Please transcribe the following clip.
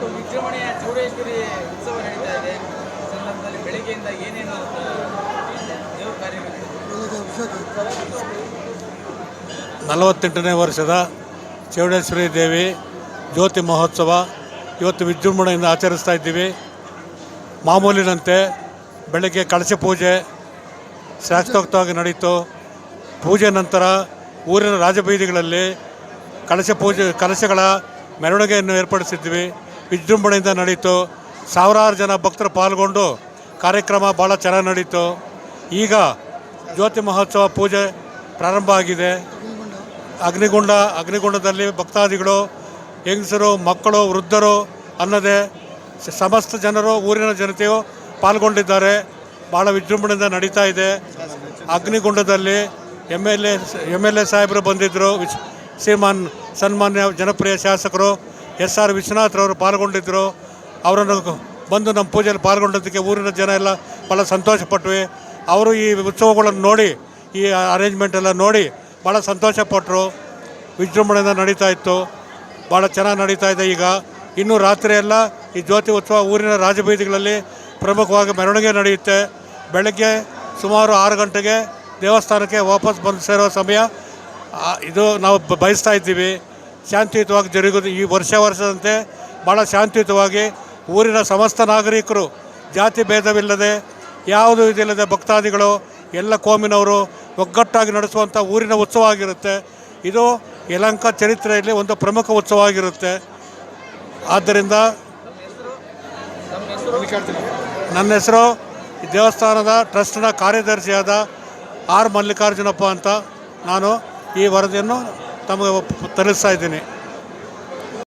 ಇವತ್ತು ವಿಜೃಂಭಣೆಯ ಚೌಡೇಶ್ವರಿ ಉತ್ಸವ ನಡೀತಾ ಇದೆ. ಸಂದರ್ಭದಲ್ಲಿ ಬೆಳಿಗ್ಗೆಯಿಂದ ಏನೇನು ಕಾರ್ಯಗಳು ನಲವತ್ತೆಂಟನೇ ವರ್ಷದ ಚೌಡೇಶ್ವರಿ ದೇವಿ ಜ್ಯೋತಿ ಮಹೋತ್ಸವ. ಇವತ್ತು ವಿಜೃಂಭಣೆಯಿಂದ ಆಚರಿಸ್ತಾ ಇದ್ದೀವಿ. ಮಾಮೂಲಿನಂತೆ ಬೆಳಗ್ಗೆ ಕಳಶ ಪೂಜೆ ಶಾಸ್ತ್ರೋಕ್ತವಾಗಿ ನಡೆಯಿತು ಪೂಜೆ ನಂತರ ಊರಿನ ರಾಜಬೀದಿಗಳಲ್ಲಿ ಕಳಶ ಪೂಜೆ, ಕಲಶಗಳ ಮೆರವಣಿಗೆಯನ್ನು ಏರ್ಪಡಿಸಿದ್ವಿ. ವಿಜೃಂಭಣೆಯಿಂದ ನಡೀತು. ಸಾವಿರಾರು ಜನ ಭಕ್ತರು ಪಾಲ್ಗೊಂಡು ಕಾರ್ಯಕ್ರಮ ಭಾಳ ಚೆನ್ನಾಗಿ ನಡೀತು. ಈಗ ಜ್ಯೋತಿ ಮಹೋತ್ಸವ ಪೂಜೆ ಪ್ರಾರಂಭ ಆಗಿದೆ. ಅಗ್ನಿಗುಂಡ, ಅಗ್ನಿಗುಂಡದಲ್ಲಿ ಭಕ್ತಾದಿಗಳು, ಹೆಂಗಸರು, ಮಕ್ಕಳು, ವೃದ್ಧರು ಅನ್ನದೇ ಸಮಸ್ತ ಜನರು, ಊರಿನ ಜನತೆಯು ಪಾಲ್ಗೊಂಡಿದ್ದಾರೆ. ಭಾಳ ವಿಜೃಂಭಣೆಯಿಂದ ನಡೀತಾ ಇದೆ. ಅಗ್ನಿಗುಂಡದಲ್ಲಿ M L A, M L A ಸಾಹೇಬರು ಬಂದಿದ್ದರು ಶ್ರೀಮಾನ್, ಸನ್ಮಾನ್ಯ ಜನಪ್ರಿಯ ಶಾಸಕರು. ಎಸ್ ಆರ್ ವಿಶ್ವನಾಥ್ರವರು ಪಾಲ್ಗೊಂಡಿದ್ದರು ಅವರನ್ನು ಬಂದು ನಮ್ಮ ಪೂಜೆಯಲ್ಲಿ ಪಾಲ್ಗೊಂಡಿದ್ದಕ್ಕೆ ಊರಿನ ಜನ ಎಲ್ಲ ಭಾಳ ಸಂತೋಷಪಟ್ವಿ. ಅವರು ಈ ಉತ್ಸವಗಳನ್ನು ನೋಡಿ, ಈ ಅರೇಂಜ್ಮೆಂಟ್ ಎಲ್ಲ ನೋಡಿ ಭಾಳ ಸಂತೋಷಪಟ್ಟರು ವಿಜೃಂಭಣೆಯಿಂದ ನಡೀತಾ ಇತ್ತು. ಭಾಳ ಚೆನ್ನಾಗಿ ನಡೀತಾ ಇದೆ ಈಗ. ಇನ್ನೂ ರಾತ್ರಿ ಎಲ್ಲ ಈ ಜ್ಯೋತಿ ಉತ್ಸವ ಊರಿನ ರಾಜಬೀದಿಗಳಲ್ಲಿ ಪ್ರಮುಖವಾಗಿ ಮೆರವಣಿಗೆ ನಡೆಯುತ್ತೆ. ಬೆಳಗ್ಗೆ ಸುಮಾರು ಆರು ಗಂಟೆಗೆ ದೇವಸ್ಥಾನಕ್ಕೆ ವಾಪಸ್ ಬಂದು ಸೇರೋ ಸಮಯ. ಇದು ನಾವು ಬಯಸ್ತಾ ಇದ್ದೀವಿ. ಶಾಂತಿಯುತವಾಗಿ ಜರುಗೋದು ಈ ವರ್ಷ ವರ್ಷದಂತೆ ಭಾಳ ಶಾಂತಿಯುತವಾಗಿ ಊರಿನ ಸಮಸ್ತ ನಾಗರಿಕರು, ಜಾತಿ ಭೇದವಿಲ್ಲದೆ ಯಾವುದು ಇದಿಲ್ಲದೆ ಭಕ್ತಾದಿಗಳು, ಎಲ್ಲ ಕೋಮಿನವರು ಒಗ್ಗಟ್ಟಾಗಿ ನಡೆಸುವಂಥ ಊರಿನ ಉತ್ಸವ ಆಗಿರುತ್ತೆ. ಇದು ಯಲಂಕ ಚರಿತ್ರೆಯಲ್ಲಿ ಒಂದು ಪ್ರಮುಖ ಉತ್ಸವ ಆಗಿರುತ್ತೆ. ಆದ್ದರಿಂದ ನನ್ನ ಹೆಸರು ದೇವಸ್ಥಾನದ ಟ್ರಸ್ಟ್ನ ಕಾರ್ಯದರ್ಶಿಯಾದ ಆರ್ ಮಲ್ಲಿಕಾರ್ಜುನಪ್ಪ ಅಂತ ನಾನು ಈ ವರದಿಯನ್ನು ತಮಗೆ ಒಪ್- ತಲುಪಿಸ್ತಾ ಇದ್ದೀನಿ